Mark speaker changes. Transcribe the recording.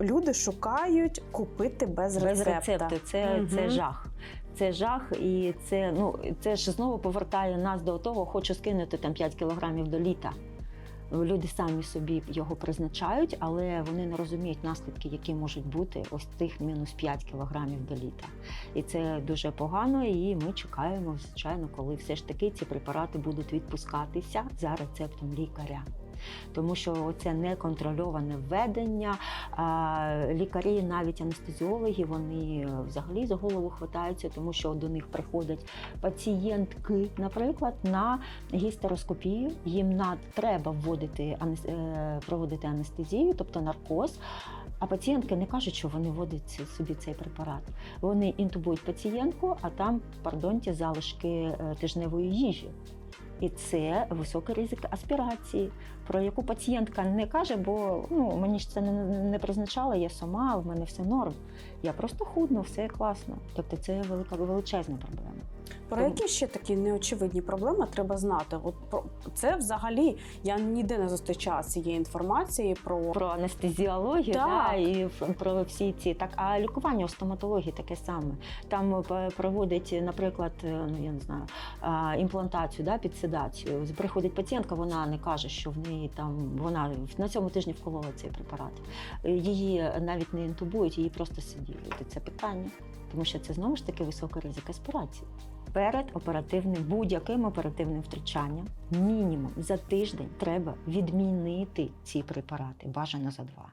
Speaker 1: Люди шукають купити без рецепта.
Speaker 2: Без рецепту. Це,
Speaker 1: Мгм.
Speaker 2: це жах. Це жах, і це ну це ж знову повертає нас до того, хочу скинути там 5 кілограмів до літа. Люди самі собі його призначають, але вони не розуміють наслідки, які можуть бути ось тих мінус 5 кілограмів до літа. І це дуже погано. І ми чекаємо, звичайно, коли все ж таки ці препарати будуть відпускатися за рецептом лікаря. Тому що це неконтрольоване введення. Лікарі, навіть анестезіологи, вони е, взагалі за голову хватаються, тому що до них приходять пацієнтки, наприклад, на гістероскопію. Їм на треба вводити е, проводити анестезію, тобто наркоз. А пацієнтки не кажуть, що вони вводять собі цей препарат. Вони інтубують пацієнтку, а там, пардонті, залишки е, тижневої їжі. І це високий ризик аспірації, про яку пацієнтка не каже, бо ну, мені ж це не, не призначала, я сама, в мене все норм. Я просто худну, все класно. Тобто це велика величезна проблема.
Speaker 1: Про які ще такі неочевидні проблеми треба знати? От про це взагалі я ніде не зустрічала цієї інформації про
Speaker 2: Про анестезіологію
Speaker 1: Так.
Speaker 2: да, і про всі ці так. А лікування у стоматології таке саме. Там е, п- проводять, наприклад, е, ну я не знаю, імплантацію, да, під седацію. Приходить пацієнтка, вона не каже, що в неї там вона на цьому тижні вколола цей препарат. Е, Її навіть не інтубують, її просто сидіють. Це питання, тому що це знову ж таки високий ризик аспірації. Перед оперативним будь-яким оперативним втручанням мінімум за тиждень треба відмінити ці препарати, бажано за два.